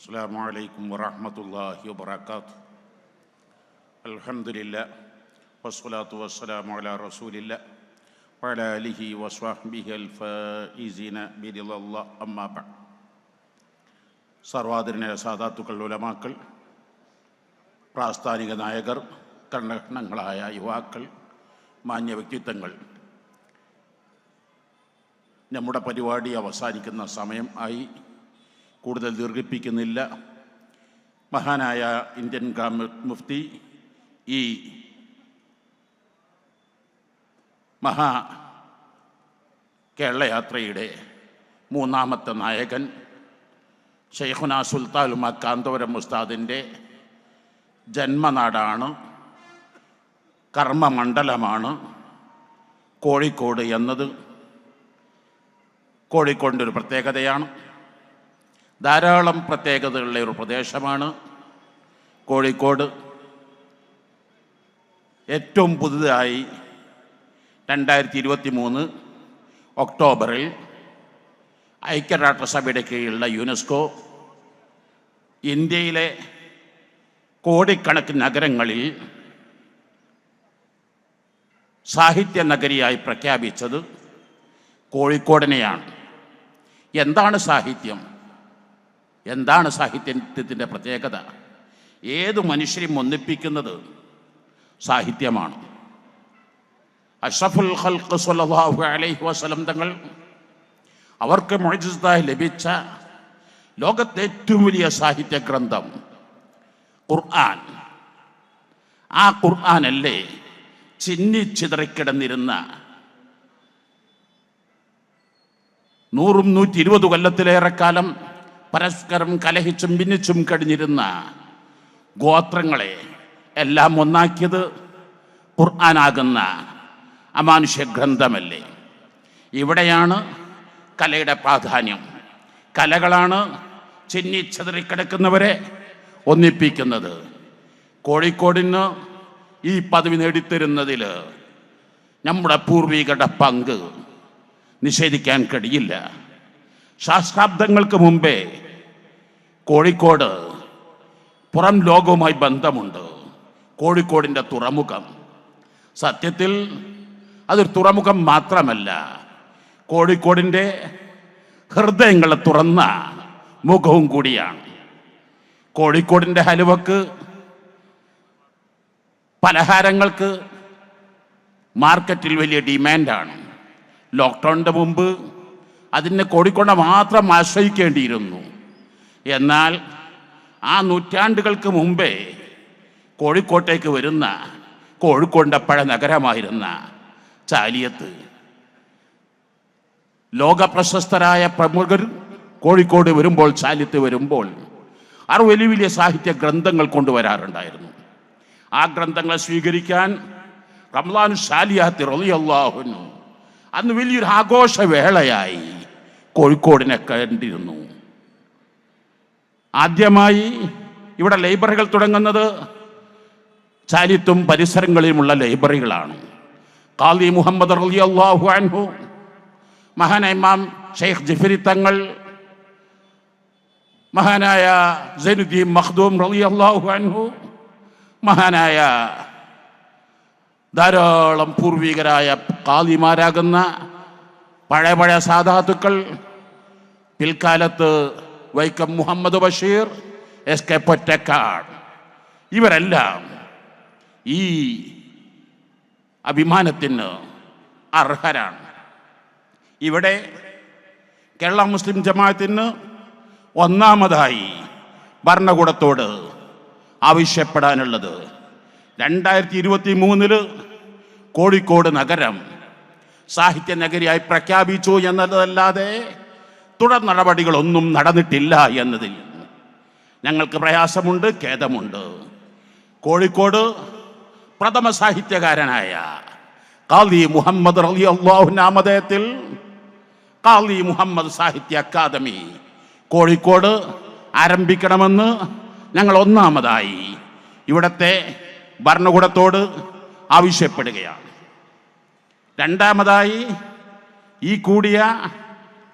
السلام عليكم ورحمة الله وبركاته الحمد لله والصلاة والسلام على رسول الله وعلى آله وصحبه الفائزين برضا الله أما بعد സർവാദരനായ സാധാത്തുക്കൾ ഉലമാക്കൾ പ്രാസ്ഥാനിക നായകർ കർണഘണങ്ങളായ യുവാക്കൾ മാന്യ വ്യക്തിത്വങ്ങൾ നമ്മുടെ പരിപാടി അവസാനിക്കുന്ന സമയം ആയി കൂടുതൽ ദീർഘിപ്പിക്കുന്നില്ല. മഹാനായ ഇന്ത്യൻ മുഫ്തി ഈ മഹാ കേരളയാത്രയുടെ മൂന്നാമത്തെ നായകൻ ഷെയ്ഖുന സുൽത്താലുമ കാന്തപുരം ഉസ്താദിന്റെ ജന്മനാടാണ്. കർമ്മമണ്ഡലമാണ് കോഴിക്കോട് എന്നത്. കോഴിക്കോടിന്റെ ഒരു പ്രത്യേകതയാണ്. ധാരാളം പ്രത്യേകതകളുള്ള ഒരു പ്രദേശമാണ് കോഴിക്കോട്. ഏറ്റവും പുതുതായി രണ്ടായിരത്തി ഇരുപത്തി മൂന്ന് ഒക്ടോബറിൽ ഐക്യരാഷ്ട്രസഭയുടെ കീഴിലുള്ള യുനെസ്കോ ഇന്ത്യയിലെ കോടിക്കണക്കിന് നഗരങ്ങളിൽ സാഹിത്യ നഗരിയായി പ്രഖ്യാപിച്ചത് കോഴിക്കോടിനെയാണ്. എന്താണ് സാഹിത്യം? എന്താണ് സാഹിത്യത്തിന്റെ പ്രത്യേകത? ഏത് മനുഷ്യരെയും ഒന്നിപ്പിക്കുന്നത് സാഹിത്യമാണ്. അഷഫുൽ ഖൽഖ് സല്ലല്ലാഹു അലൈഹി വസല്ലം തങ്ങൾ അവർക്ക് മുഅ്ജിസായി ലഭിച്ച ലോകത്തെ ഏറ്റവും വലിയ സാഹിത്യ ഗ്രന്ഥം ഖുർആൻ. ആ ഖുർആനല്ലേ ചിന്നിച്ചിതറിക്കിടന്നിരുന്ന നൂറും നൂറ്റി ഇരുപത് കൊല്ലത്തിലേറെ കാലം പരസ്പരം കലഹിച്ചും ഭിന്നിച്ചും കഴിഞ്ഞിരുന്ന ഗോത്രങ്ങളെ എല്ലാം ഒന്നാക്കിയത് ഖുർആനാകുന്ന അമാനുഷ്യ ഗ്രന്ഥമല്ലേ? ഇവിടെയാണ് കലയുടെ പ്രാധാന്യം. കലകളാണ് ചിന്നിച്ചതറിക്കിടക്കുന്നവരെ ഒന്നിപ്പിക്കുന്നത്. കോഴിക്കോടിന് ഈ പദവി നേടിത്തരുന്നതിൽ നമ്മുടെ പൂർവികരുടെ പങ്ക് നിഷേധിക്കാൻ കഴിയില്ല. ശാസ്ത്രാബ്ദങ്ങൾക്ക് മുമ്പേ കോഴിക്കോട് പുറം ലോകവുമായി ബന്ധമുണ്ട്. കോഴിക്കോടിന്റെ തുറമുഖം. സത്യത്തിൽ അതൊരു തുറമുഖം മാത്രമല്ല. കോഴിക്കോടിന്റെ ഹൃദയങ്ങളെ തുറന്ന മുഖവും കൂടിയാണ്. കോഴിക്കോടിന്റെ ഹലുവക്ക് പലഹാരങ്ങൾക്ക് മാർക്കറ്റിൽ വലിയ ഡിമാൻഡാണ്. ലോക്ക്ഡൗണിന്റെ മുമ്പ് അതിനെ കോടിക്കൊണ്ട മാത്രം ആശ്രയിക്കേണ്ടിയിരുന്നു. എന്നാൽ ആ നൂറ്റാണ്ടുകൾക്ക് മുമ്പേ കോഴിക്കോട്ടേക്ക് വരുന്ന കോഴിക്കോണ്ടപ്പഴ പഴ നഗരമായിരുന്ന ചാലിയത്ത് ലോക പ്രശസ്തരായ പ്രമുഖർ കോഴിക്കോട് വരുമ്പോൾ ചാലിയത്ത് വരുമ്പോൾ അവർ വലിയ വലിയ സാഹിത്യ ഗ്രന്ഥങ്ങൾ കൊണ്ടുവരാറുണ്ടായിരുന്നു. ആ ഗ്രന്ഥങ്ങളെ സ്വീകരിക്കാൻ റംലാൻ ഷാലിയാത്തി റലിയല്ലാഹുനു അന്ന് വലിയൊരു ആഘോഷവേളയായി. കോഴിക്കോടിനെ കണ്ടിരുന്നു. ആദ്യമായി ഇവിടെ ലൈബ്രറികൾ തുടങ്ങുന്നത് ചാലിത്തും പരിസരങ്ങളിലുമുള്ള ലൈബ്രറികളാണ്. കാലി മുഹമ്മദ് റളിയല്ലാഹു അൻഹു മഹാനായ ഇമാം ഷെയ്ഖ് ജിഫരി തങ്ങൾ മഹാനായ സൈനുദ്ദീൻ മഖ്ദൂം റളിയല്ലാഹു അൻഹു മഹാനായ ധാരാളം പൂർവികരായ കാലിമാരാകുന്ന പഴയ പഴയ സാധാത്തുക്കൾ പിൽക്കാലത്ത് വൈക്കം മുഹമ്മദ് ബഷീർ എസ് കെ പൊറ്റക്കാട്. ഇവരെല്ലാം ഈ അഭിമാനത്തിന് അർഹരാണ്. ഇവിടെ കേരള മുസ്ലിം ജമാഅത്തിന് ഒന്നാമതായി ഭരണകൂടത്തോട് ആവശ്യപ്പെടാനുള്ളത് രണ്ടായിരത്തി ഇരുപത്തി മൂന്നിൽ കോഴിക്കോട് നഗരം സാഹിത്യ നഗരിയായി പ്രഖ്യാപിച്ചു എന്നതല്ലാതെ തുടർ നടപടികളൊന്നും നടന്നിട്ടില്ല എന്നതിൽ ഞങ്ങൾക്ക് പ്രയാസമുണ്ട് ഖേദമുണ്ട്. കോഴിക്കോട് പ്രഥമ സാഹിത്യകാരനായ കാലി മുഹമ്മദ് റലി അള്ളാഹു നാമധേയത്തിൽ കാലി മുഹമ്മദ് സാഹിത്യ അക്കാദമി കോഴിക്കോട് ആരംഭിക്കണമെന്ന് ഞങ്ങൾ ഒന്നാമതായി ഇവിടത്തെ ഭരണകൂടത്തോട് ആവശ്യപ്പെടുകയാണ്. രണ്ടാമതായി ഈ കൂടിയ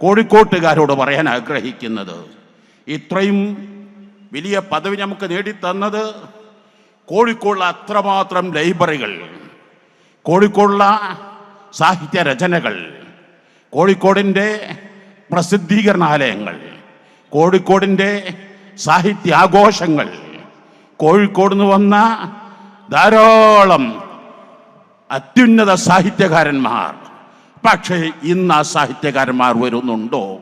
കോഴിക്കോട്ടുകാരോട് പറയാൻ ആഗ്രഹിക്കുന്നത് ഇത്രയും വലിയ പദവി നമുക്ക് നേടിത്തന്നത് കോഴിക്കോടുള്ള അത്രമാത്രം ലൈബ്രറികൾ കോഴിക്കോടുള്ള സാഹിത്യ രചനകൾ കോഴിക്കോടിന്റെ പ്രസിദ്ധീകരണാലയങ്ങൾ കോഴിക്കോടിന്റെ സാഹിത്യാഘോഷങ്ങൾ കോഴിക്കോട് നിന്ന് വന്ന ധാരാളം അത്യുന്നത സാഹിത്യകാരന്മാർ പക്ഷേ ഇന്ന് ആ സാഹിത്യകാരന്മാർ വരുന്നുണ്ടോ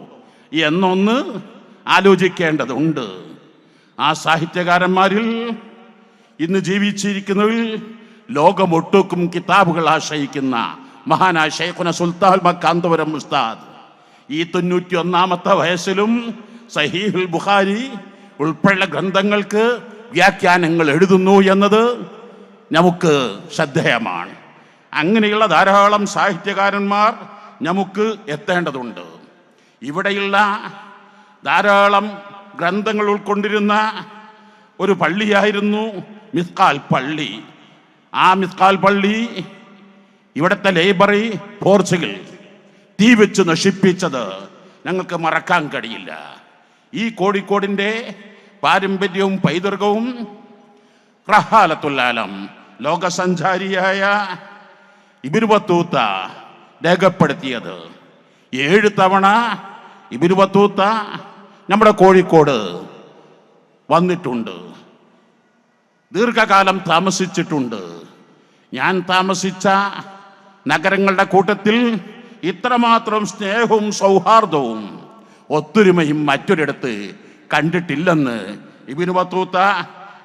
എന്നൊന്ന് ആലോചിക്കേണ്ടതുണ്ട്. ആ സാഹിത്യകാരന്മാരിൽ ഇന്ന് ജീവിച്ചിരിക്കുന്നവർ ലോകമൊട്ടുക്കും കിതാബുകൾ ആശ്രയിക്കുന്ന മഹാനായ ഷെയ്ഖുന സുൽത്താൻ മക്കാന്തപുരം ഉസ്താദ്. ഈ തൊണ്ണൂറ്റി ഒന്നാമത്തെ വയസ്സിലും സഹീഹുൽ ബുഖാരി ഉൾപ്പെടെ ഗ്രന്ഥങ്ങൾക്ക് വ്യാഖ്യാനങ്ങൾ എഴുതുന്നു എന്നത് നമുക്ക് ശ്രദ്ധേയമാണ്. അങ്ങനെയുള്ള ധാരാളം സാഹിത്യകാരന്മാർ നമുക്ക് എത്തേണ്ടതുണ്ട്. ഇവിടെയുള്ള ധാരാളം ഗ്രന്ഥങ്ങൾ ഉൾക്കൊണ്ടിരുന്ന ഒരു പള്ളിയായിരുന്നു മിസ്കാൽ പള്ളി. ആ മിസ്കാൽ പള്ളി ഇവിടുത്തെ ലൈബ്രറി പോർച്ചുഗൽ തീ വെച്ച് നശിപ്പിച്ചത് ഞങ്ങൾക്ക് മറക്കാൻ കഴിയില്ല. ഈ കോഴിക്കോടിന്റെ പാരമ്പര്യവും പൈതൃകവും റഹാലത്തുല്ലാലം ലോകസഞ്ചാരിയായ ഇബിരുപത്തൂത്ത രേഖപ്പെടുത്തിയത്. ഏഴ് തവണ ഇബിരുപത്തൂത്ത നമ്മുടെ കോഴിക്കോട് വന്നിട്ടുണ്ട്. ദീർഘകാലം താമസിച്ചിട്ടുണ്ട്. ഞാൻ താമസിച്ച നഗരങ്ങളുടെ കൂട്ടത്തിൽ ഇത്രമാത്രം സ്നേഹവും സൗഹാർദ്ദവും ഒത്തൊരുമയും മറ്റൊരിടത്ത് കണ്ടിട്ടില്ലെന്ന് ഇബിനു ബത്തൂത്ത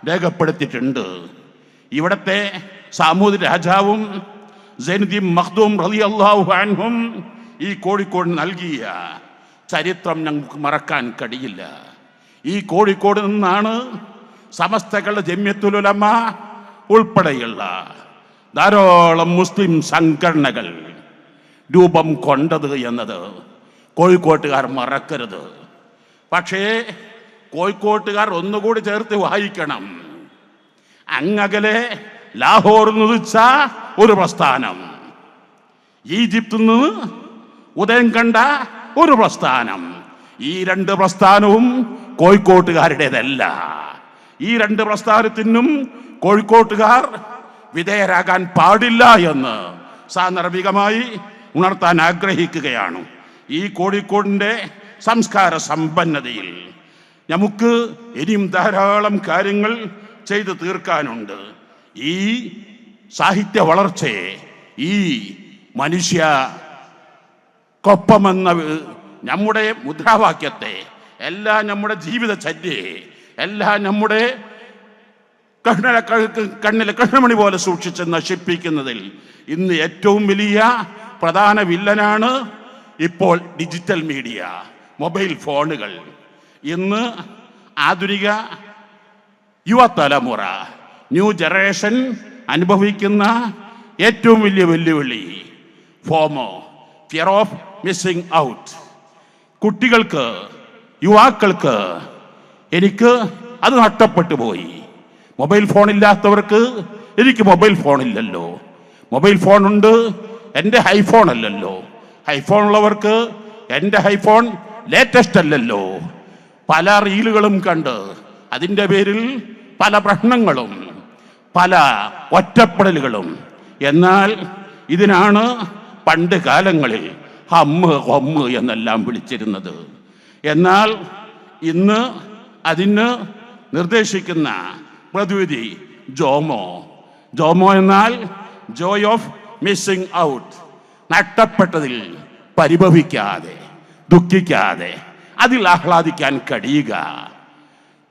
രേഖപ്പെടുത്തിയിട്ടുണ്ട്. ഇവിടത്തെ സാമൂതി രാജാവും സൈനുദ്ദീൻ മഖ്ദൂം റലി അൻഹും ഈ കോഴിക്കോട് നൽകിയ ചരിത്രം ഞങ്ങൾക്ക് മറക്കാൻ കഴിയില്ല. ഈ കോഴിക്കോട് നിന്നാണ് സമസ്തകളുടെ ജമ്യത്തുലുലമ ഉൾപ്പെടെയുള്ള ധാരാളം മുസ്ലിം സംഘടനകൾ രൂപം കൊണ്ടത് എന്നത് കോഴിക്കോട്ടുകാർ മറക്കരുത്. പക്ഷേ കോഴിക്കോട്ടുകാർ ഒന്നുകൂടി ചേർത്ത് വായിക്കണം. അങ്ങകലെ ലാഹോർ നുദിച്ച ഒരു പ്രസ്ഥാനം. ഈജിപ്തിൽ നിന്ന് ഉദയം കണ്ട ഒരു പ്രസ്ഥാനം. ഈ രണ്ട് പ്രസ്ഥാനവും കോഴിക്കോട്ടുകാരുടേതല്ല. ഈ രണ്ട് പ്രസ്ഥാനത്തിനും കോഴിക്കോട്ടുകാർ വിധേയരാകാൻ പാടില്ല എന്ന് സാന്ദർഭികമായി ഉണർത്താൻ ആഗ്രഹിക്കുകയാണ്. ഈ കോഴിക്കോടിന്റെ സംസ്കാര സമ്പന്നതയിൽ നമുക്ക് ഇനിയും ധാരാളം കാര്യങ്ങൾ ചെയ്തു തീർക്കാനുണ്ട്. ഈ സാഹിത്യ വളർച്ചയെ ഈ മനുഷ്യ കൊപ്പമെന്ന നമ്മുടെ മുദ്രാവാക്യത്തെ എല്ലാ നമ്മുടെ ജീവിത ജീവിതചര്യയെ എല്ലാ നമ്മുടെ കണ്ണല കണ്ണിലെ കണ്ണമണി പോലെ സൂക്ഷിച്ച് നശിപ്പിക്കുന്നതിൽ ഇന്ന് ഏറ്റവും വലിയ പ്രധാന വില്ലനാണ് ഇപ്പോൾ ഡിജിറ്റൽ മീഡിയ മൊബൈൽ ഫോണുകൾ. ഇന്ന് ആധുനിക യുവതലമുറ ന്യൂ ജനറേഷൻ അനുഭവിക്കുന്ന ഏറ്റവും വലിയ വെല്ലുവിളി FOMO fear of missing out കുട്ടികൾക്ക് യുവാക്കൾക്ക് എനിക്ക് അത് നഷ്ടപ്പെട്ടു പോയി. മൊബൈൽ ഫോൺ ഇല്ലാത്തവർക്ക് എനിക്ക് മൊബൈൽ ഫോൺ ഇല്ലല്ലോ. മൊബൈൽ ഫോൺ ഉണ്ട് എന്റെ ഹൈഫോൺ അല്ലല്ലോ. ഹൈഫോൺ ഉള്ളവർക്ക് എന്റെ ഹൈഫോൺ ലേറ്റസ്റ്റ് അല്ലല്ലോ. പല റീലുകളും കണ്ട് അതിന്റെ പേരിൽ പല പ്രശ്നങ്ങളും പല ഒറ്റപ്പെടലുകളും. എന്നാൽ ഇതിനാണ് പണ്ട് കാലങ്ങളിൽ ഹമ്മ് ഹൊമ്മ് എന്നെല്ലാം വിളിച്ചിരുന്നത്. എന്നാൽ ഇന്ന് അതിന് നിർദ്ദേശിക്കുന്ന പ്രതിവിധി ജോമോ. ജോമോ എന്നാൽ ജോയ് ഓഫ് മിസ്സിംഗ് ഔട്ട് നഷ്ടപ്പെട്ടതിൽ പരിഭവിക്കാതെ ദുഃഖിക്കാതെ അതിൽ ആഹ്ലാദിക്കാൻ കഴിയുക.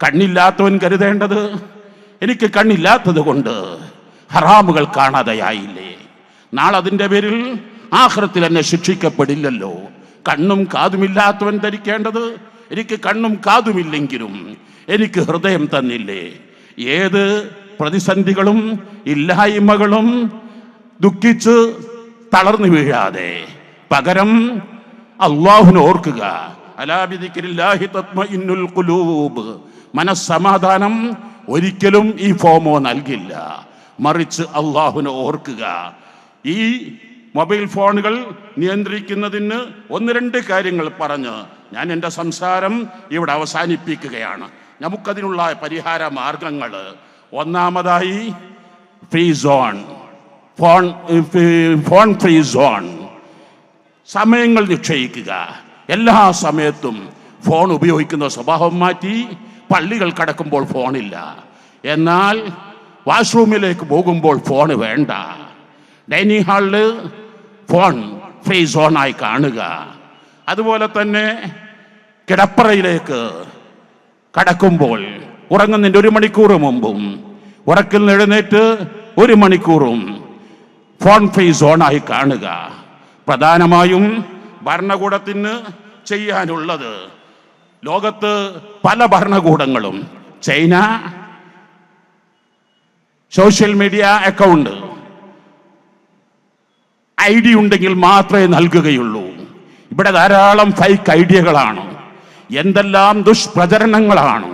കണ്ണില്ലാത്തവൻ കരുതേണ്ടത് എനിക്ക് കണ്ണില്ലാത്തത് കൊണ്ട് ഹറാമുകൾ കാണാതെയായില്ലേ? നാളെ അതിന്റെ പേരിൽ ആഹ്റത്തിൽ എന്നെ ശിക്ഷിക്കപ്പെടില്ലല്ലോ. കണ്ണും കാതുമില്ലാത്തവൻ ധരിക്കേണ്ടത് എനിക്ക് കണ്ണും കാതുമില്ലെങ്കിലും എനിക്ക് ഹൃദയം തന്നില്ലേ? ഏത് പ്രതിസന്ധികളും ഇല്ലായ്മകളും ദുഃഖിച്ച് തളർന്നു വീഴാതെ പകരം അള്ളാഹുനെ ഓർക്കുക. അലാബിദിക്കില്ലാഹി തത്മഇന്നുൽ കുലൂബ് മനസ്സമാധാനം ഒരിക്കലും ഈ ഫോമോ നൽകില്ല. മറിച്ച് അള്ളാഹുനെ ഓർക്കുക. ഈ മൊബൈൽ ഫോണുകൾ നിയന്ത്രിക്കുന്നതിന് ഒന്ന് രണ്ട് കാര്യങ്ങൾ പറഞ്ഞ് ഞാൻ എന്റെ സംസാരം ഇവിടെ അവസാനിപ്പിക്കുകയാണ്. നമുക്കതിനുള്ള പരിഹാര മാർഗങ്ങൾ. ഒന്നാമതായി free zone phone phone free zone സമയങ്ങൾ നിശ്ചയിക്കുക. എല്ലാ സമയത്തും ഫോൺ ഉപയോഗിക്കുന്ന സ്വഭാവം മാറ്റി പള്ളികൾ കടക്കുമ്പോൾ ഫോണില്ല. എന്നാൽ വാഷ്റൂമിലേക്ക് പോകുമ്പോൾ ഫോൺ വേണ്ട. ഡൈനിങ് ഹാളിൽ ഫോൺ ഫ്രീ സോണായി കാണുക. അതുപോലെ തന്നെ കിടപ്പറയിലേക്ക് കടക്കുമ്പോൾ ഉറങ്ങുന്നതിന്റെ ഒരു മണിക്കൂർ മുമ്പും ഉറക്കിൽ നിന്ന് എഴുന്നേറ്റ് ഒരു മണിക്കൂറും ഫോൺ ഫ്രീ സോണായി കാണുക. പ്രധാനമായും ഭരണകൂടത്തിന് ചെയ്യാനുള്ളത് ലോകത്ത് പല ഭരണകൂടങ്ങളും China social media account I D ഉണ്ടെങ്കിൽ മാത്രമേ നൽകുകയുള്ളൂ. ഇവിടെ ധാരാളം ഫൈക്ക് ഐഡിയകളാണ്. എന്തെല്ലാം ദുഷ്പ്രചരണങ്ങളാണ്.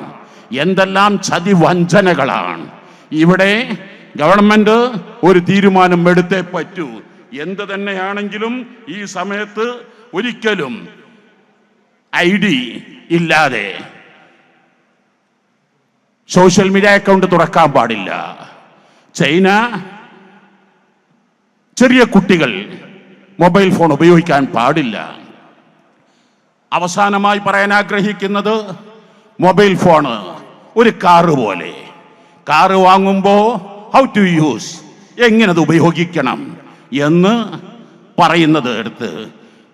എന്തെല്ലാം ചതി വഞ്ചനകളാണ് ഇവിടെ ഗവൺമെന്റ് ഒരു തീരുമാനം എടുത്തേ പറ്റൂ. എന്ത് തന്നെയാണെങ്കിലും ഈ സമയത്ത് ഒരിക്കലും ഐ ഡി ഇല്ലാതെ സോഷ്യൽ മീഡിയ അക്കൗണ്ട് തുറക്കാൻ പാടില്ല. ചൈന ചെറിയ കുട്ടികൾ മൊബൈൽ ഫോൺ ഉപയോഗിക്കാൻ പാടില്ല. അവസാനമായി പറയാൻ ആഗ്രഹിക്കുന്നത് മൊബൈൽ ഫോണ് ഒരു കാറ് പോലെ. കാറ് വാങ്ങുമ്പോൾ ഹൗ ടു യൂസ് എങ്ങനെ അത് ഉപയോഗിക്കണം എന്ന് പറയുന്നത് എടുത്ത്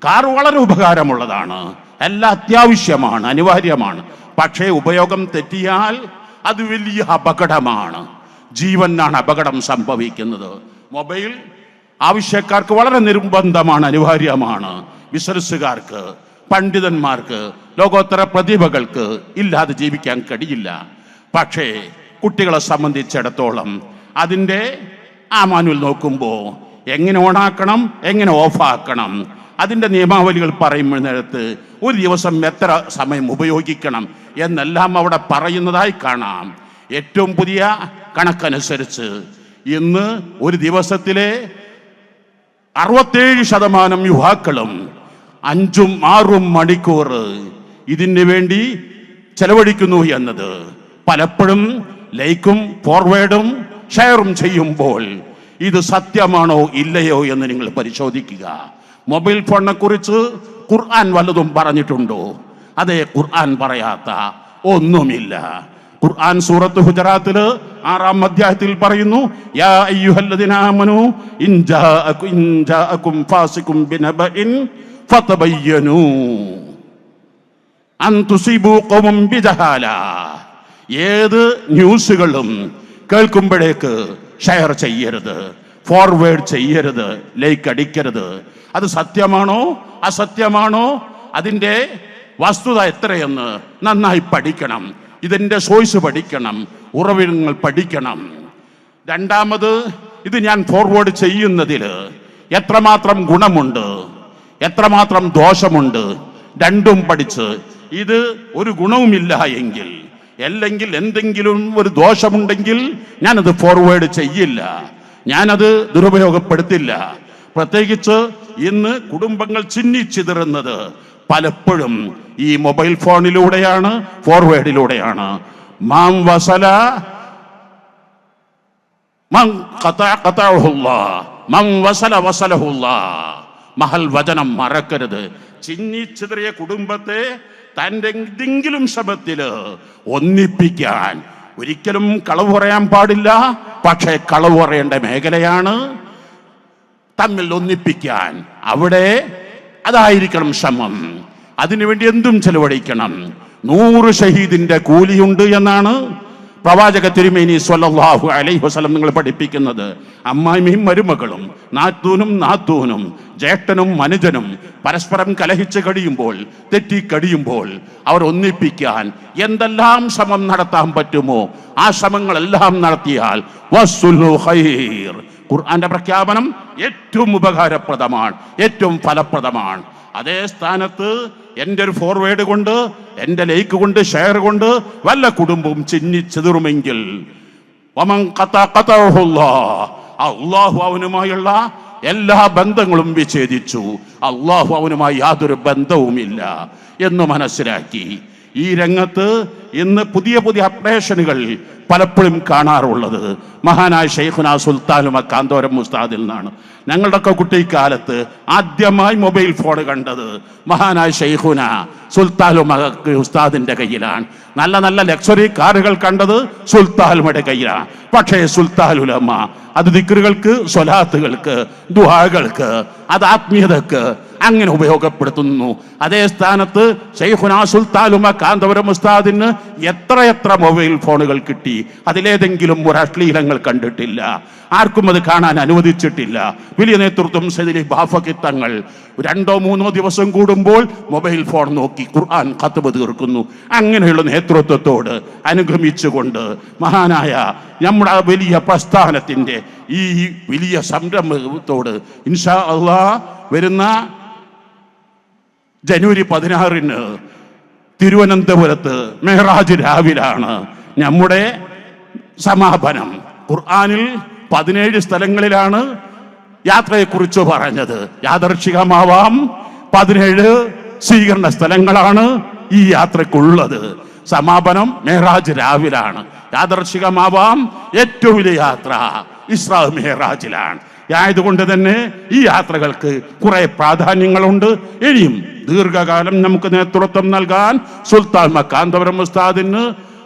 കാർ വളരെ ഉപകാരമുള്ളതാണ്. എല്ലാം അത്യാവശ്യമാണ് അനിവാര്യമാണ്. പക്ഷേ ഉപയോഗം തെറ്റിയാൽ അത് വലിയ അപകടമാണ്. ജീവനാണ് അപകടം സംഭവിക്കുന്നത്. മൊബൈൽ ആവശ്യക്കാർക്ക് വളരെ നിർബന്ധമാണ് അനിവാര്യമാണ്. ബിസിനസ്സുകാർക്ക് പണ്ഡിതന്മാർക്ക് ലോകോത്തര പ്രതിഭകൾക്ക് ഇല്ലാതെ ജീവിക്കാൻ കഴിയില്ല. പക്ഷേ കുട്ടികളെ സംബന്ധിച്ചിടത്തോളം അതിന്റെ ആ മാനുവൽ നോക്കുമ്പോൾ എങ്ങനെ ഓണാക്കണം എങ്ങനെ ഓഫാക്കണം അതിന്റെ നിയമാവലികൾ പറയുമ്പോൾ നേരത്ത് ഒരു ദിവസം എത്ര സമയം ഉപയോഗിക്കണം എന്നെല്ലാം അവിടെ പറയുന്നതായി കാണാം. ഏറ്റവും പുതിയ കണക്കനുസരിച്ച് ഇന്ന് ഒരു ദിവസത്തിലെ അറുപത്തേഴ് ശതമാനം യുവാക്കളും അഞ്ചും ആറും മണിക്കൂർ ഇതിന് വേണ്ടി ചെലവഴിക്കുന്നു എന്നത് പലപ്പോഴും ലൈക്കും ഫോർവേഡും ഷെയറും ചെയ്യുമ്പോൾ ഇത് സത്യമാണോ ഇല്ലയോ എന്ന് നിങ്ങൾ പരിശോധിക്കുക. മൊബൈൽ ഫോണിനെ കുറിച്ച് ഖുർആൻ വല്ലതും പറഞ്ഞിട്ടുണ്ടോ? അതെ ഖുർആൻ പറയാത്ത ഒന്നുമില്ല. ഖുർആൻ സൂറത്ത് ഹുജറാത്തിൽ ആറാം അധ്യായത്തിൽ പറയുന്നു യാ അയ്യുഹല്ലദീന ആമനു ഇൻ ജാഅകും ഇൻ ജാഅകും ഫാസിഖും ബിനബഇൻ ഫതബയ്യനു. അൻ തുസിബു ഖൗമൻ ബിജഹാല. ഏത് ന്യൂസുകളും കേൾക്കുമ്പോഴേക്ക് ഷെയർ ചെയ്യരുത്. ഫോർവേഡ് ചെയ്യരുത് ലൈക്ക് അടിക്കരുത്. അത് സത്യമാണോ? അസത്യമാണോ? അതിന്റെ വസ്തുത എത്രയെന്ന് നന്നായി പഠിക്കണം. ഇതിന്റെ സോയ്സ് പഠിക്കണം. ഉറവിടങ്ങൾ പഠിക്കണം. രണ്ടാമത് ഇത് ഞാൻ ഫോർവേഡ് ചെയ്യുന്നതിൽ എത്രമാത്രം ഗുണമുണ്ട്? എത്രമാത്രം ദോഷമുണ്ട്? രണ്ടും പഠിച്ച്. ഇത് ഒരു ഗുണവുമില്ല എങ്കിൽ അല്ലെങ്കിൽ എന്തെങ്കിലും ഒരു ദോഷമുണ്ടെങ്കിൽ ഞാനത് ഫോർവേഡ് ചെയ്യില്ല. ഞാനത് ദുരുപയോഗപ്പെടുത്തില്ല. പ്രത്യേകിച്ച് ഇന്ന് കുടുംബങ്ങൾ ചിന്നിച്ചിതറുന്നത് പലപ്പോഴും ഈ മൊബൈൽ ഫോണിലൂടെയാണ് ഫോർവേഡിലൂടെയാണ്. മാം വസല. മഹൽ വചനം മറക്കരുത്. ചിന്നിച്ചിതറിയ കുടുംബത്തെ തന്റെ എന്തെങ്കിലും ശബത്തിൽ ഒന്നിപ്പിക്കാൻ ഒരിക്കലും കളവ് പറയാൻ പാടില്ല. പക്ഷേ കളവ് പറയേണ്ട മേഖലയാണ് തമ്മിൽ ഒന്നിപ്പിക്കാൻ. അവിടെ അതായിരിക്കണം ശ്രമം. അതിനുവേണ്ടി എന്തും ചെലവഴിക്കണം. നൂറ് ഷഹീദിന്റെ കൂലിയുണ്ട് എന്നാണ് പ്രവാചക തിരുമേനി സ്വല്ലല്ലാഹു അലൈഹി വസ്ലം നിങ്ങൾ പഠിപ്പിക്കുന്നത് അമ്മായിമയും മരുമകളും നാത്തൂനും നാത്തൂനും ജ്യേഷ്ഠനും മനുജനും പരസ്പരം കലഹിച്ച് കഴിയുമ്പോൾ തെറ്റി കഴിയുമ്പോൾ അവർ ഒന്നിപ്പിക്കാൻ എന്തെല്ലാം ശ്രമം നടത്താൻ പറ്റുമോ ആ ശ്രമങ്ങളെല്ലാം നടത്തിയാൽ ഖുർആന്റെ പ്രഖ്യാപനം ഏറ്റവും ഉപകാരപ്രദമാണ് ഏറ്റവും ഫലപ്രദമാണ്. അതേ സ്ഥാനത്ത് എന്റെ ഒരു ഫോർവേഡ് കൊണ്ട് എന്റെ ലൈക്ക് കൊണ്ട് ഷെയർ കൊണ്ട് വല്ല കുടുംബവും ചിന്നിച്ചെതിറുമെങ്കിൽ. അള്ളാഹു അവനുമായുള്ള എല്ലാ ബന്ധങ്ങളും വിച്ഛേദിച്ചു. അള്ളാഹു അവനുമായി യാതൊരു ബന്ധവുമില്ല എന്ന് മനസ്സിലാക്കി. ഈ രംഗത്ത് ഇന്ന് പുതിയ പുതിയ അപ്ഡേഷനുകൾ പലപ്പോഴും കാണാറുള്ളത്. മഹാനായ ഷെയ്ഖുന സുൽത്താനും അക്കാന്തോരം മുസ്താദിൽ നിന്നാണ്. ഞങ്ങളുടെയൊക്കെ കുട്ടിക്കാലത്ത് ആദ്യമായി മൊബൈൽ ഫോൺ കണ്ടത് മഹാനായ ഷെയ്ഖുന സുൽത്താലുമ ഉസ്താദിന്റെ കയ്യിലാണ്. നല്ല നല്ല ലക്സറി കാറുകൾ കണ്ടത് സുൽത്താലുമയുടെ കയ്യിലാണ്. പക്ഷേ സുൽത്താലുലമ്മ അത് ദിക്റുകൾക്ക് സ്വലാത്തുകൾക്ക് ദുഹാകൾക്ക് അത് ആത്മീയതക്ക് അങ്ങനെ ഉപയോഗപ്പെടുത്തുന്നു. അതേ സ്ഥാനത്ത് ഷെയ്ഖുനാ സുൽത്താലുമ കാന്തപുരം ഉസ്താദിന് എത്രയെത്ര മൊബൈൽ ഫോണുകൾ കിട്ടി? അതിലേതെങ്കിലും ഒരു അശ്ലീലങ്ങൾ കണ്ടിട്ടില്ല. ആർക്കും അത് കാണാൻ അനുവദിച്ചിട്ടില്ല. വലിയ നേതൃത്വം സദിലി ബാഫക്കിത്തങ്ങൾ രണ്ടോ മൂന്നോ ദിവസം കൂടുമ്പോൾ മൊബൈൽ ഫോൺ നോക്കി ഖുർആൻ കത്തുബ് തീർക്കുന്നു. അങ്ങനെയുള്ള നേതൃത്വത്തോട് അനുഗമിച്ചുകൊണ്ട് മഹാനായ നമ്മുടെ വലിയ പ്രസ്ഥാനത്തിന്റെ ഈ വലിയ സംരംഭത്തോട്. ഇൻഷാ അള്ളാ വരുന്ന ജനുവരി പതിനാറിന് തിരുവനന്തപുരത്ത് മെഹ്റാജ് രാവിലാണ് നമ്മുടെ സമാപനം. ഖുർആാനിൽ പതിനേഴ് സ്ഥലങ്ങളിലാണ് യാത്രയെക്കുറിച്ച് പറഞ്ഞത്. യാദർശികമാവാം. പതിനേഴ് സ്വീകരണ സ്ഥലങ്ങളാണ് ഈ യാത്രക്കുള്ളത് സമാപനം മെഹ്റാജ് രാവിലാണ്. യാദർശികമാവാം ഏറ്റവും വലിയ യാത്ര ഇസ്രാ മെഹ്റാജിലാണ്. ആയതുകൊണ്ട് തന്നെ ഈ യാത്രകൾക്ക് കുറെ പ്രാധാന്യങ്ങളുണ്ട്. ഇനിയും ദീർഘകാലം നമുക്ക് നേതൃത്വം നൽകാൻ സുൽത്താൻ മക്കാന്തപുരം ഉസ്താദിന്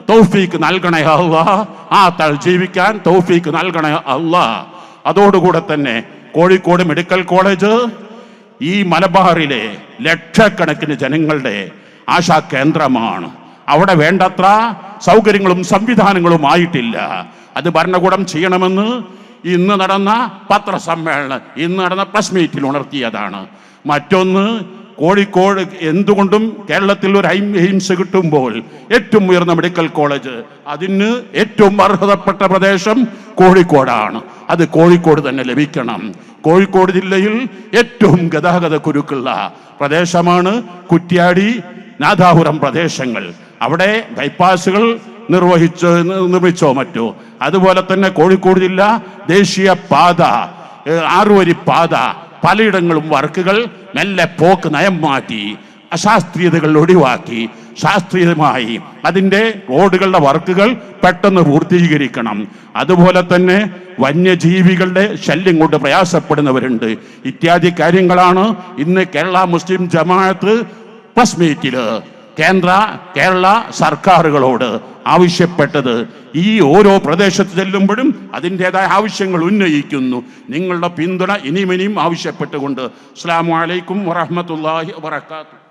തൗഫീക്ക് നൽകണേ അള്ളാ. ആ തൾ ജീവിക്കാൻ തൗഫീക്ക് നൽകണേ അല്ല അതോടുകൂടെ തന്നെ കോഴിക്കോട് മെഡിക്കൽ കോളേജ് ഈ മലബാറിലെ ലക്ഷക്കണക്കിന് ജനങ്ങളുടെ ആശാ കേന്ദ്രമാണ്. അവിടെ വേണ്ടത്ര സൗകര്യങ്ങളും സംവിധാനങ്ങളും ആയിട്ടില്ല. അത് ഭരണകൂടം ചെയ്യണമെന്ന് ഇന്ന് നടന്ന പത്രസമ്മേളനം ഇന്ന് നടന്ന പ്രസ് മീറ്റിൽ ഉണർത്തിയതാണ്. മറ്റൊന്ന് കോഴിക്കോട് എന്തുകൊണ്ടും കേരളത്തിൽ ഒരു എയിംസ് കിട്ടുമ്പോൾ ഏറ്റവും ഉയർന്ന മെഡിക്കൽ കോളേജ് അതിന് ഏറ്റവും അർഹതപ്പെട്ട പ്രദേശം കോഴിക്കോടാണ്. അത് കോഴിക്കോട് തന്നെ ലഭിക്കണം. കോഴിക്കോട് ജില്ലയിൽ ഏറ്റവും ഗതാഗത കുരുക്കുള്ള പ്രദേശമാണ് കുറ്റ്യാടി നാദാപുരം പ്രദേശങ്ങൾ. അവിടെ ബൈപ്പാസുകൾ നിർവഹിച്ചോ നിർമ്മിച്ചോ മറ്റോ. അതുപോലെ തന്നെ കോഴിക്കോട് ജില്ല ദേശീയ പാത ആറുവരി പാത. പലയിടങ്ങളും വർക്കുകൾ മെല്ലെ പോക്ക് നയം മാറ്റി അശാസ്ത്രീയതകൾ ഒഴിവാക്കി. ശാസ്ത്രീയമായി അതിന്റെ റോഡുകളുടെ വർക്കുകൾ പെട്ടെന്ന് പൂർത്തീകരിക്കണം. അതുപോലെ തന്നെ വന്യജീവികളുടെ ശല്യം കൊണ്ട് പ്രയാസപ്പെടുന്നവരുണ്ട്. ഇത്യാദി കാര്യങ്ങളാണ് ഇന്ന് കേരള മുസ്ലിം ജമാഅത്ത് പ്രസ് മീറ്റിൽ കേന്ദ്ര കേരള സർക്കാരുകളോട് ആവശ്യപ്പെട്ടത് ഈ ഓരോ പ്രദേശത്ത് ചെല്ലുമ്പോഴും അതിന്റെതായ ആവശ്യങ്ങൾ ഉന്നയിക്കുന്നു. നിങ്ങളുടെ പിന്തുണ ഇനിയും ഇനിയും ആവശ്യപ്പെട്ടുകൊണ്ട്. അസ്സാം വലൈക്കും വറഹമത്തല്ലാഹി വാത്തു